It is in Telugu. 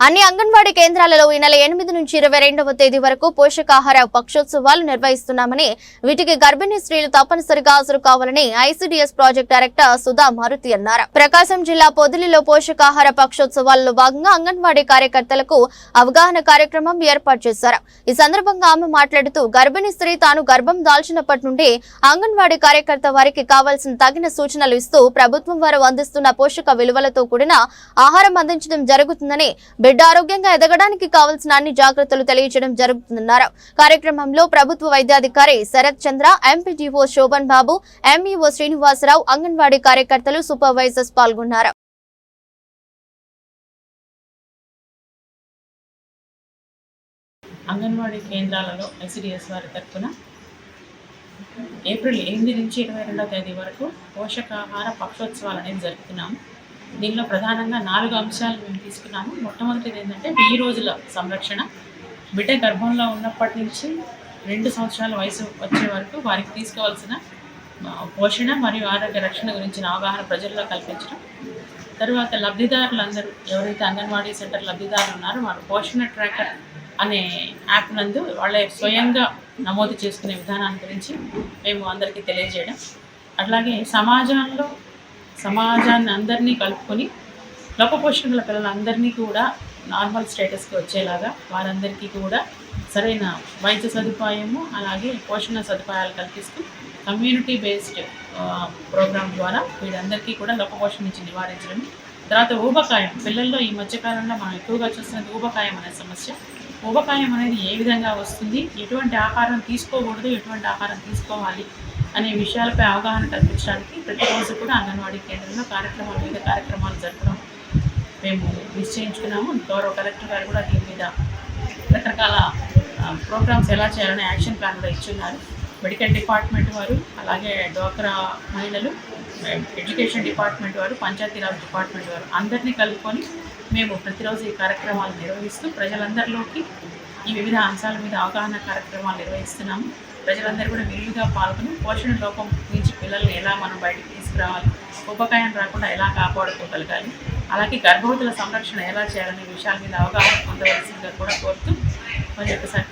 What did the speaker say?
అన్ని అంగన్వాడీ కేంద్రాలలో ఈ నెల ఎనిమిది నుంచి ఇరవై రెండవ తేదీ వరకు పోషకాహార పక్షోత్సవాలు నిర్వహిస్తున్నామని వీటికి గర్భిణీ స్త్రీలు తప్పనిసరిగా హాజరు కావాలని ICDS project director Sudha Maruthi అన్నారు. ప్రకాశం జిల్లా పొదిలిలో పోషకాహార పక్షోత్సవాల్లో భాగంగా అంగన్వాడీ కార్యకర్తలకు అవగాహన కార్యక్రమం ఏర్పాటు చేశారు. ఈ సందర్భంగా ఆమె మాట్లాడుతూ గర్భిణీ స్త్రీ తాను గర్భం దాల్చినప్పటి నుండి అంగన్వాడీ కార్యకర్త వారికి కావాల్సిన తగిన సూచనలు ఇస్తూ ప్రభుత్వం వారు అందిస్తున్న పోషక విలువలతో కూడిన ఆహారం అందించడం జరుగుతుందని బిడ్డ ఆరోగ్యంగా ఎదగడానికి కావలసిన అన్ని జాగ్రత్తలు తెలియజేయడం జరుగుతుందన్నారు. కార్యక్రమంలో ప్రభుత్వ వైద్యాధికారి శరత్ చంద్ర ఎంపీడీఓ శోభన్ బాబు ఎంఈఓ శ్రీనివాసరావు అంగన్వాడీ కార్యకర్తలు సూపర్వైజర్స్ పాల్గొన్నారు. అంగన్వాడీ కేంద్రాలలో ఐసిడిఎస్ వారి తరఫున ఏప్రిల్ ఎనిమిది నుంచి ఇరవై రెండవ తేదీ వరకు పోషకాహార పక్షోత్సవాలు అనేది జరుపుతున్నాము. దీనిలో ప్రధానంగా నాలుగు అంశాలు మేము తీసుకున్నాము. మొట్టమొదటిది ఏంటంటే వెయ్యి రోజుల సంరక్షణ. బిడ్డ గర్భంలో ఉన్నప్పటి నుంచి రెండు సంవత్సరాల వయసు వచ్చే వరకు వారికి తీసుకోవాల్సిన పోషణ మరియు ఆరోగ్య రక్షణ గురించిన అవగాహన ప్రజల్లో కల్పించడం. తర్వాత లబ్ధిదారులందరూ ఎవరైతే అంగన్వాడీ సెంటర్ లబ్ధిదారులు ఉన్నారో వారు పోషణ ట్రాకర్ అనే యాప్ నందు వాళ్ళ స్వయంగా నమోదు చేసుకునే విధానాన్ని గురించి మేము అందరికీ తెలియజేయడం. అట్లాగే సమాజంలో సమాజాన్ని అందరినీ కలుపుకొని లోపపోషణ పిల్లలందరినీ కూడా నార్మల్ స్టేటస్కి వచ్చేలాగా వారందరికీ కూడా సరైన వైద్య సదుపాయము అలాగే పోషణ సదుపాయాలు కల్పిస్తూ కమ్యూనిటీ బేస్డ్ ప్రోగ్రామ్ ద్వారా వీరందరికీ కూడా లోపపోషణ నుంచి నివారించడం. తర్వాత ఊబకాయం పిల్లల్లో ఈ మధ్యకాలంలో మనం ఎక్కువగా చూస్తున్నది ఊబకాయం అనే సమస్య. ఊబకాయం అనేది ఏ విధంగా వస్తుంది? ఎటువంటి ఆహారం తీసుకోకూడదు ఎటువంటి ఆహారం తీసుకోవాలి? అనే విషయాలపై అవగాహన కల్పించడానికి ప్రతిరోజు కూడా అంగన్వాడీ కేంద్రంలో కార్యక్రమాలు వివిధ కార్యక్రమాలు జరపడం మేము నిశ్చయించుకున్నాము. గౌరవ కలెక్టర్ గారు కూడా దీని మీద రకరకాల ప్రోగ్రామ్స్ ఎలా చేయాలని యాక్షన్ ప్లాన్ కూడా ఇచ్చున్నారు. మెడికల్ డిపార్ట్మెంట్ వారు అలాగే డ్వాక్రా మహిళలు ఎడ్యుకేషన్ డిపార్ట్మెంట్ వారు పంచాయతీరాజ్ డిపార్ట్మెంట్ వారు అందరినీ కలుపుకొని మేము ప్రతిరోజు ఈ కార్యక్రమాలు నిర్వహిస్తూ ప్రజలందరిలోకి ఈ వివిధ అంశాల మీద అవగాహన కార్యక్రమాలు నిర్వహిస్తున్నాము. ప్రజలందరూ కూడా విరివిగా పాల్గొని పోషణ లోపం నుంచి పిల్లల్ని ఎలా మనం బయటికి తీసుకురావాలి? ఉపకాయం రాకుండా ఎలా కాపాడుకోగలగాలి? అలాగే గర్భవతుల సంరక్షణ ఎలా చేయాలనే విషయాల మీద అవగాహన పొందవలసిందిగా కూడా కోరుతూ మరి ఒకసారి